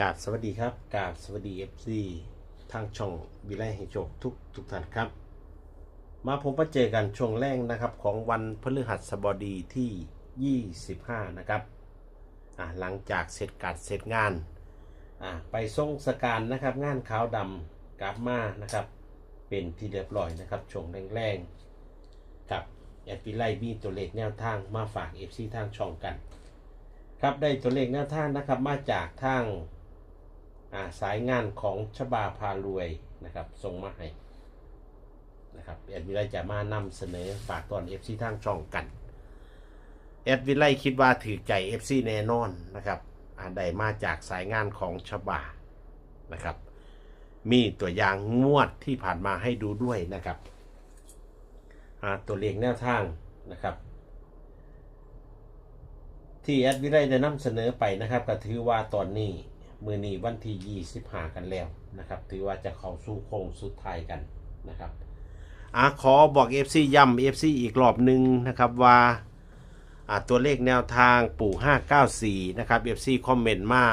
กาบสวัสดีครับกาบสวัสดีเอฟซีทางช่องวิไลแห่งโชคทุกทุกท่านครับ มาพบมาเจอกันช่วงแรกนะครับของวันพฤหัสบดีที่ 25 นะครับอ่าหลังจากเสร็จการเสร็จงานอ่าไปส่งสการนะครับ งานขาวดำกลับมานะครับ เป็นที่เรียบร้อยนะครับช่วงแรงๆกับแอดวิไลมีตัวเลขแนวทางมาฝาก FC ทางช่องกันครับได้ตัวเลขแนวทางนะครับมาจากทาง สายงานของชบาพารวยนะครับส่งมาให้นะครับแอดวิไลจะมานำเสนอฝากตอน FC ทางช่องกันแอดวิไลคิดว่าถือใจ FC แน่นอนนะครับอ่าได้มาจากสายงานของชบานะครับ มีตัวอย่างงวดที่ผ่านมาให้ดูด้วยนะครับอ่าตัวเลขแนวทางนะครับ ที่แอดวิไลได้นำเสนอไปนะครับก็ถือว่าตอนนี้ มือนี้วันที่ 25 กันแล้วนะครับ ถือว่าจะเข้าสู่โค้งสุดท้ายกันนะครับอาขอบอก FC ย้ำ FC อีกรอบหนึ่งนะครับว่าอ่าตัวเลขแนวทางปู่ 594 นะครับ FC คอมเมนต์มา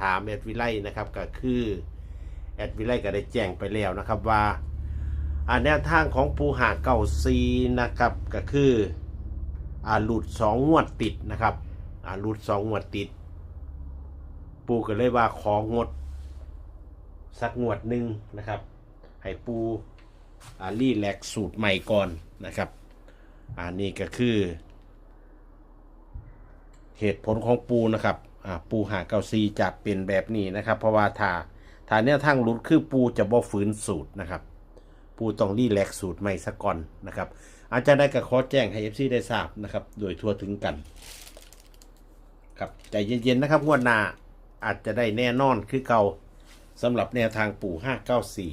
ถามแอดวิไลนะครับก็คือแอดวิไลก็ได้แจ้งไปแล้วนะครับว่าอ่าแนวทางของปู่หาเก้าซีนะครับก็คืออ่าหลุด2งวดติดนะครับอ่ารุดสองงวดติด ปูก็เลยว่าของด สักงวดหนึ่งนะครับ ให้ปูอารีแลกสูตรใหม่ก่อนนะครับอ่านี่ก็คือ เหตุผลของปูนะครับปูหาเกาซีจะเป็นแบบนี้นะครับ เพราะว่าถ้าถ้าเนี่ยทางรุดคือปูจะบ่ฝืนสูตรนะครับปูต้องรีแลกสูตรใหม่สักก่อนนะครับ อาจจะได้ก็ขอแจ้งให้เอฟซีได้ทราบนะครับ โดยทั่วถึงกัน ครับใจเย็นๆนะครับงวดหน้า อาจจะได้แน่นอนคือเก่าสำหรับแนวทางปู่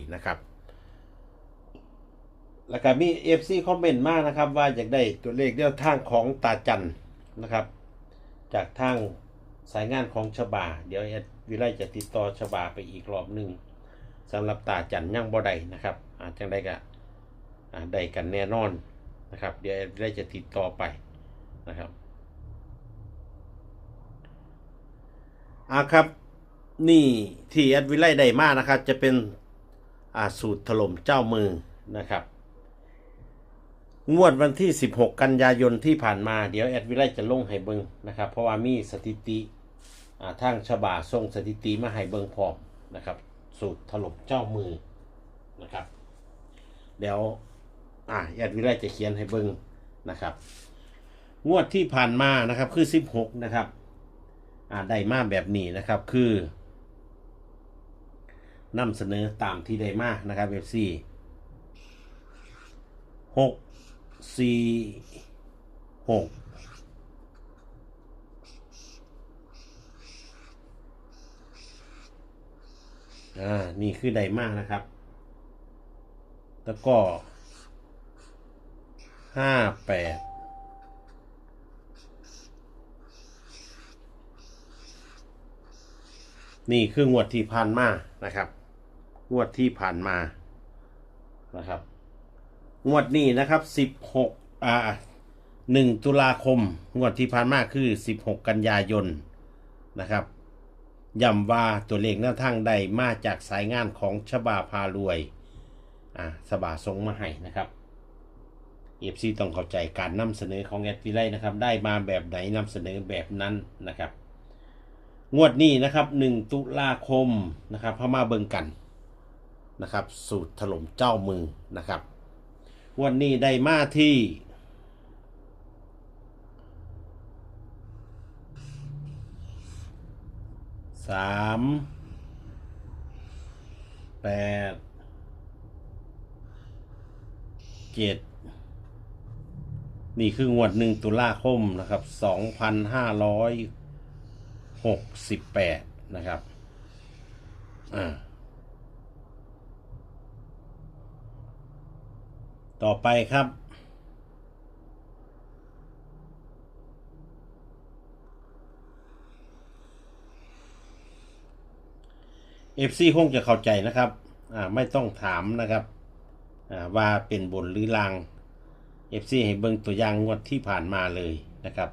594 นะครับ แล้วก็มี FC คอมเมนต์มากนะครับ ว่าอยากได้ตัวเลขแนวทางของตาจันนะครับ จากทางสายงานของฉบา เดี๋ยวแอดวิไลจะติดต่อฉบาไปอีกรอบหนึ่งสำหรับตาจันยังบ่ได้นะครับ อาจจังได้กะได้กันแน่นอนนะครับ เดี๋ยวแอดวิไลจะติดต่อไปนะครับ อ่าครับ นี่ที่แอดวิไลได้มากนะครับ จะเป็นอ่าสูตรถล่มเจ้ามือนะครับ งวดวันที่ 16 กันยายนที่ผ่านมาเดี๋ยวแอดวิไลจะลงให้เบิงนะครับ เพราะว่ามีสถิติอ่าทางฉบาส่งสถิติมาให้เบิงพร้อมนะครับ สูตรถล่มเจ้ามือนะครับ เดี๋ยวอ่าแอดวิไลจะเขียนให้เบิงนะครับ งวดที่ผ่านมานะครับคือ 16 นะครับ ได้มาแบบนี้นะครับคือนำเสนอตามที่ได้มานะครับ FC หกสี่หกอ่า นี่คือไดมากนะครับ แล้วก็ห้าแปด นี่คืองวดที่ผ่านมานะครับ งวดที่ผ่านมานะครับ งวดนี้นะครับสิบหกอ่าหนึ่งตุลาคม งวดที่ผ่านมาคือสิบหกกันยายนนะครับย้ำว่าตัวเลขแนวทางใดมาจากสายงานของฉบาพารวยอ่าสบาทรงมาให้นะครับเอฟซีต้องเข้าใจการนำเสนอของแอดวิไลนะครับ ได้มาแบบไหนนำเสนอแบบนั้นนะครับ งวดนี้นะครับ1ตุลาคมนะครับพม่าเบิงกันนะครับ สูตรถล่มเจ้ามือนะครับงวดนี้ได้มาที่สามแปดเจ็ดนี่คืองวดหนึ่งตุลาคมนะครับสองพันห้าร้อย หกสิบแปดนะครับอ่าต่อไปครับ เอฟซีคงจะเข้าใจนะครับ อ่า ไม่ต้องถามนะครับ อ่า ว่าเป็นบนหรือลางเอฟซีให้เบิ่งตัวอย่างงวดที่ผ่านมาเลยนะครับ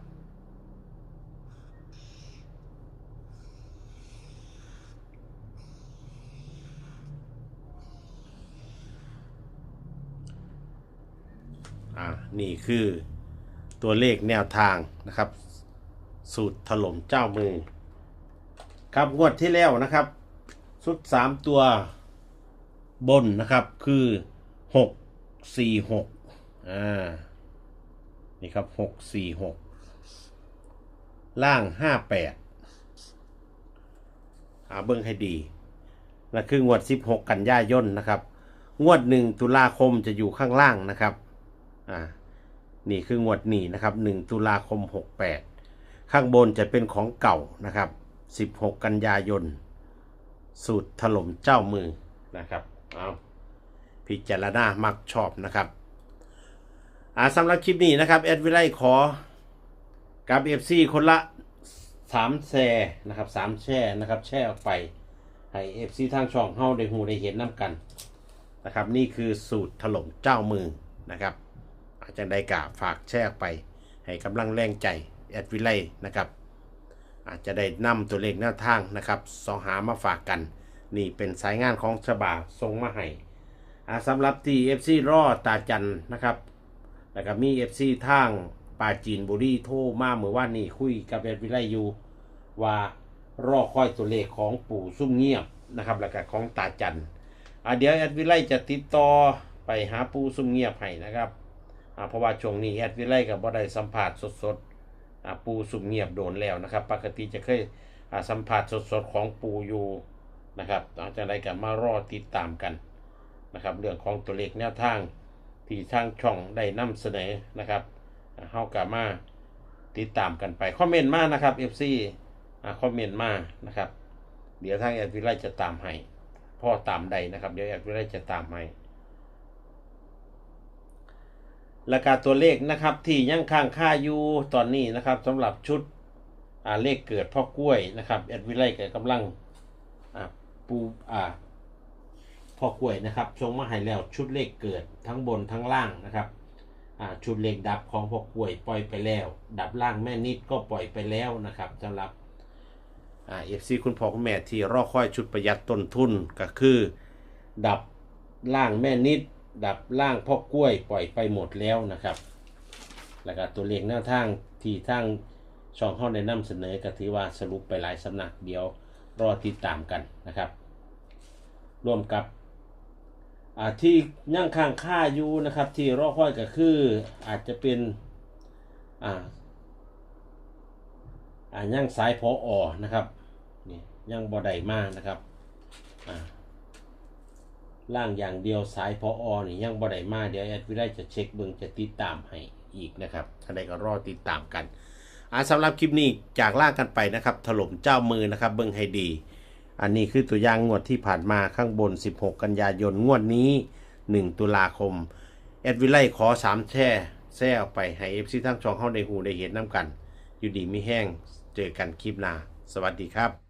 อ่านี่คือตัวเลขแนวทางนะครับ สูตรถล่มเจ้ามือ ครับงวดที่แล้วนะครับชุดสามตัวบนนะครับคือหกสี่หกอ่านี่ครับหกสี่หกล่างห้าแปดหาเบิ้งให้ดีนั่นคืองวดสิบหกกันยายนนะครับ งวดหนึ่งตุลาคมจะอยู่ข้างล่างนะครับ อ่านี่คืองวดนี้นะครับหนึ่งตุลาคมหกแปดข้างบนจะเป็นของเก่านะครับสิบหกกันยายน สูตรถล่มเจ้ามือนะครับเอาพิจารณามักชอบนะครับอ่าสำหรับคลิปนี้นะครับ แอดวิไลขอกับเอฟซีคนละสามแช่นะครับสามแช่นะครับ แช่ออกไป ให้เอฟซีทางช่องเฮาได้หูได้เห็นน้ำกันนะครับ นี่คือสูตรถล่มเจ้ามือนะครับ จารย์ได้กาฝากแช่ออกไป ให้กำลังแรงใจแอดวิไลนะครับอาจจะได้นำตัวเลขแนวทางนะครับสองหามาฝากกัน นี่เป็นสายงานของฉบาส่งมาให้สำหรับที่ FC รอตาจันนะครับ แล้วก็มี FC ทางปาจีนบุรีโทรมาเมื่อวานนี้คุยกับแอดวิไลอยู่ว่ารอคอยตัวเลขของปู่ซุ่มเงียบนะครับแล้วก็ของตาจันเดี๋ยวแอดวิไลจะติดต่อไปหาปู่ซุ่มเงียบให้นะครับ เพราะว่าช่วงนี้แอดวิไลกับบ่ได้สัมผัสสดๆปูสุ่มเงียบโดนแล้วนะครับ ปกติจะเคยอ่าสัมผัสสดๆของปูอยู่นะครับอาจารย์ได้กันมารอติดตามกันนะครับ เรื่องของตัวเลขแนวทางที่ทางช่องได้นำเสนอนะครับเฮากามาติดตามกันไปคอมเมนต์มานะครับ FC อ่าคอมเมนต์มานะครับ เดี๋ยวทางแอดวิไลจะตามให้พ่อตามใดนะครับ เดี๋ยวแอดวิไลจะตามให้ ราคาตัวเลขนะครับที่ยังค้างค่าอยู่ตอนนี้นะครับสำหรับชุดเลขเกิดพ่อกล้วยนะครับแอดวิไลเกิดกำลังปูพ่อกล้วยนะครับชงมาให้แล้วชุดเลขเกิดทั้งบนทั้งล่างนะครับชุดเลขดับของพ่อกล้วยปล่อยไปแล้ว ดับล่างแม่นิดก็ปล่อยไปแล้วนะครับสำหรับเอฟซีคุณพ่อคุณแม่ที่รอคอยชุดประหยัดต้นทุนก็คือ ดับล่างแม่นิด ดับล่างพ่อกล้วยปล่อยไปหมดแล้วนะครับ แล้วก็ตัวเลขแนวทางที่ทางช่องเข้าในนำเสนอก็ถือว่าสรุปไปหลายสำนักเดียวรอติดตามกันนะครับ ร่วมกับที่ย่างข้างค่าอยู่นะครับ ที่รอค่อยก็คืออาจจะเป็นอ่าอ่าย่างสายพออนะครับนี่ย่างบอไดมากนะครับอ่า ล่างอย่างเดียวสายพออนี่ยังบ่ได้มาเดี๋ยวแอดวิไลจะเช็คเบิ่งจะติดตามให้อีกนะครับท่านใดก็รอติดตามกันอ่าสำหรับคลิปนี้จากล่างกันไปนะครับ ถล่มเจ้ามือนะครับ เบิ่งให้ดี อันนี้คือตัวอย่างงวดที่ผ่านมาข้างบน 16 กันยายนงวดนี้ 1 ตุลาคมแอดวิไลขอ3แช่แช่ออกไปให้เอฟซีทั้งช่องเข้าในหูได้เห็นน้ำกัน อยู่ดีไม่แห้งเจอกันคลิปหน้าสวัสดีครับ